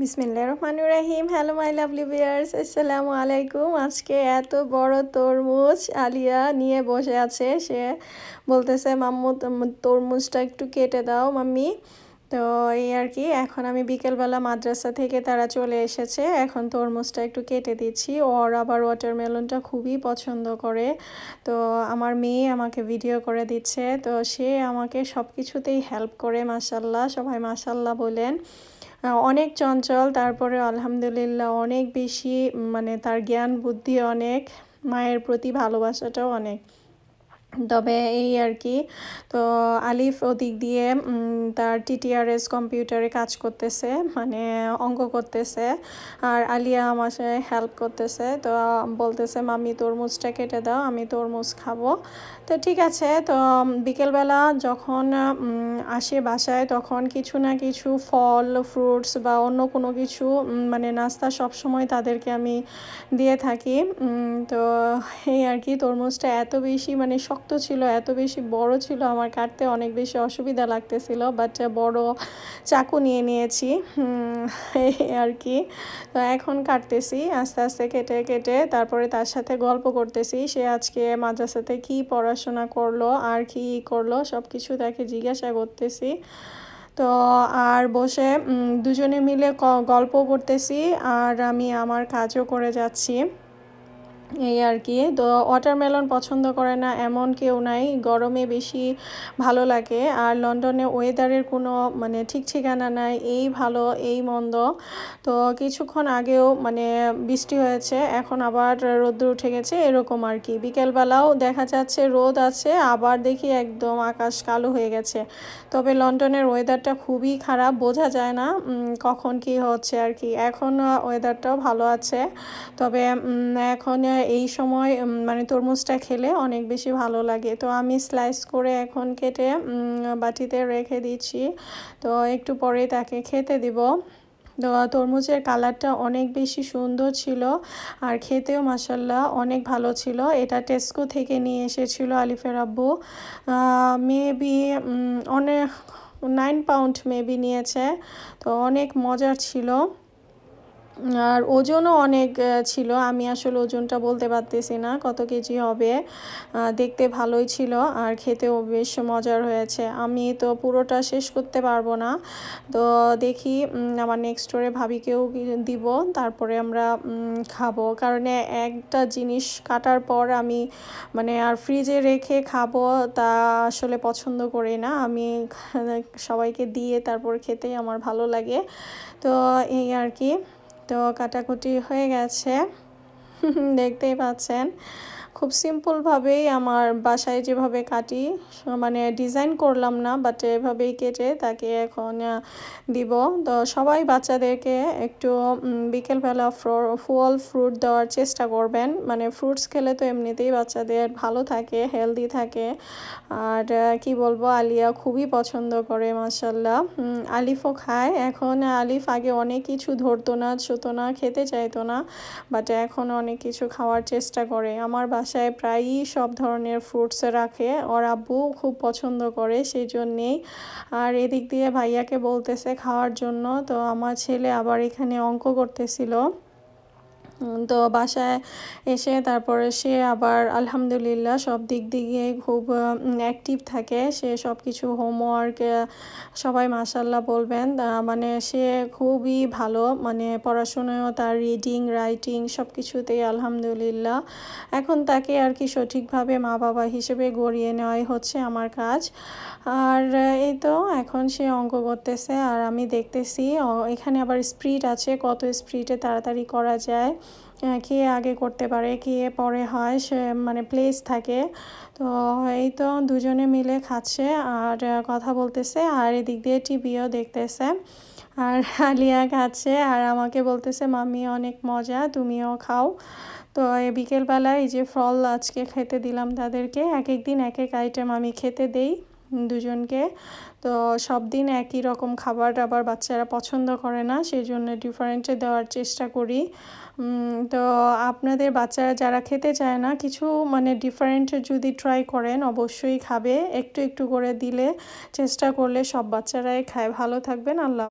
বিসমিল্লা রহমানুর রাহিম hello my lovely বিয়ার্স আসসালামু আলাইকুম। আজকে এত বড় তরমুজ আলিয়া নিয়ে বসে আছে। সে বলতেছে, মাম্মু তরমুজটা একটু কেটে দাও মাম্মি। তো এই আর কি, এখন আমি বিকেলবেলা মাদ্রাসা থেকে তারা চলে এসেছে। এখন তরমুজটা একটু কেটে দিচ্ছি। ওর আবার ওয়াটারমেলনটা খুবই পছন্দ করে। তো আমার মেয়ে আমাকে ভিডিও করে দিচ্ছে। তো সে আমাকে সব কিছুতেই হেল্প করে মাসাল্লাহ সবাই মাসাল্লাহ বলেন। অনেক চঞ্চল, তারপরে আলহামদুলিল্লাহ অনেক বেশি মানে তার জ্ঞান, বুদ্ধি অনেক, মায়ের প্রতি ভালোবাসাটাও অনেক। তবে এই আর কি, তো আলিফ ওদিক দিয়ে তার টিটিআরএস কম্পিউটারে কাজ করতেছে মানে অঙ্ক করতেছে, আর আলিয়া আমার হেল্প করতেছে, তো বলতেছে মামি তরমুজটা কেটে দাও, আমি তরমুজ খাব। তো ঠিক আছে, তো বিকেলবেলা যখন আসে বাসায়, তখন কিছু না কিছু ফল ফ্রুটস বা অন্য কোনো কিছু মানে নাস্তা সবসময় তাদেরকে আমি দিয়ে থাকি তো এই আর কি, তরমুজটা এত বেশি মানে শক্ত ছিল, এত বেশি বড় ছিল, আমার কাটতে অনেক বেশি অসুবিধা লাগতেছিল বাট বড় চাকু নিয়ে নিয়েছি আর কি। তো এখন কাটতেছি, আস্তে আস্তে কেটে কেটে তারপরে তার সাথে গল্প করতেছি, সে আজকে মাদ্রাসাতে কি পড়াশোনা করল, আর কি করল সব কিছু তাকে জিজ্ঞাসা করতেছি। তো আর বসে দুজনে মিলে গল্প করতেছি, আর আমি আমার কাজও করে যাচ্ছি। এই আর কি। তো ওয়াটারমেলন পছন্দ করে না, এমন কেউ নাই। গরমে বেশি ভালো লাগে। আর লন্ডনে ওয়েদারের কোনো মানে ঠিক ঠিকানা নাই। এই ভালো, এই মন্দ। তো কিছুক্ষণ আগেও মানে বৃষ্টি হয়েছে, এখন আবার রোদ্র উঠে গেছে, এরকম আর কি। বিকেলবেলাও দেখা যাচ্ছে রোদ আছে, আবার দেখি একদম আকাশ কালো হয়ে গেছে। তবে লন্ডনের ওয়েদারটা খুবই খারাপ, বোঝা যায় না কখন কি হচ্ছে আর কি। এখন ওয়েদারটাও ভালো আছে। তবে এখন এই সময় মানে তরমুজটা খেলে অনেক বেশি ভালো লাগে। তো আমি স্লাইস করে এখন কেটে বাটিতে রেখে দিচ্ছি। তো একটু পরে তাকে খেতে দিব। তরমুজের কালারটা অনেক বেশি সুন্দর ছিল আর খেতেও মাসাল্লাহ অনেক ভালো ছিল। এটা টেস্কো থেকে নিয়ে এসেছিল আলিফের আব্বু। মেবি অনেক নাইন পাউন্ড মেবি নিয়েছে। তো অনেক মজার ছিল। আর ওজনও অনেক ছিল। আমি আসলে ওজনটা বলতে পারতেছি না কত কেজি হবে। দেখতে ভালোই ছিল আর খেতেও বেশ মজার হয়েছে। আমি তো পুরোটা শেষ করতে পারব না। তো দেখি আমার নেক্সট স্টোরে ভাবিকেও দিব। তারপরে আমরা খাব। কারণ একটা জিনিস কাটার পর আমি মানে আর ফ্রিজে রেখে খাব তা আসলে পছন্দ করি না। আমি সবাইকে দিয়ে তারপর খেতেই আমার ভালো লাগে। তো এই আর কি। তো কাটাকুটি হয়ে গেছে। দেখতেই পাচ্ছেন। খুব সিম্পলভাবেই আমার বাসায় যেভাবে কাটি মানে ডিজাইন করলাম না বাট এভাবেই কেটে তাকে এখন দিব। তো সবাই বাচ্চাদেরকে একটু বিকেলবেলা ফল ফ্রুট দেওয়ার চেষ্টা করবেন। মানে ফ্রুটস খেলে তো এমনিতেই বাচ্চাদের ভালো থাকে হেলদি থাকে। আর কি বলব, আলিয়া খুবই পছন্দ করে মাসাল্লাহ আলিফও খায়। এখন আলিফ আগে অনেক কিছু ধরতো না, ছুতো না, খেতে চাইতো না বাট এখন অনেক কিছু খাওয়ার চেষ্টা করে। আমার বাসায় প্রায়ই সব ধরনের ফ্রুটস রাখে। ওর আব্বু খুব পছন্দ করে সেই জন্যেই। আর এদিক দিয়ে ভাইয়াকে বলতেছে খাওয়ার জন্য। তো আমার ছেলে আবার এখানে অঙ্ক করতেছিল। তো বাসায় এসে তারপরে সে আবার আলহামদুলিল্লাহ সব দিক দিয়ে খুব অ্যাক্টিভ থাকে। সে সব কিছু হোমওয়ার্ক সবাই মাসাল্লাহ বলবেন। মানে সে খুবই ভালো। মানে পড়াশোনায়ও তার রিডিং রাইটিং সব কিছুতেই আলহামদুলিল্লাহ। এখন তাকে আর কি সঠিকভাবে মা বাবা হিসেবে গড়িয়ে নেওয়াই হচ্ছে আমার কাজ। আর এই তো এখন সে অঙ্ক করতেছে। আর আমি দেখতেছি এখানে আবার স্প্রিট আছে। কত স্প্রিটে তাড়াতাড়ি করা যায়? কে আগে করতে পারে, কে পরে হয়, সে মানে প্লেস থাকে। তো এই তো দুজনে মিলে খাচ্ছে আর কথা বলতেছে আর এদিক দিয়ে টিভিও দেখতেছে। আর আলিয়া খাচ্ছে আর আমাকে বলতেছে মামি অনেক মজা, তুমিও খাও। তো এই বিকেলবেলায় এই যে ফল আজকে খেতে দিলাম তাদেরকে এক এক দিন এক এক আইটেম আমি খেতে দেই। দুজনকে। তো সব দিন একই রকম খাবার আবার বাচ্চারা পছন্দ করে না সেই জন্য ডিফারেন্টে দেওয়ার চেষ্টা করি। তো আপনাদের বাচ্চারা যারা খেতে চায় না, কিছু মানে ডিফারেন্ট যদি ট্রাই করেন, অবশ্যই খাবে। একটু একটু করে দিলে চেষ্টা করলে সব বাচ্চারাই খায়। ভালো থাকবেন, আল্লাহ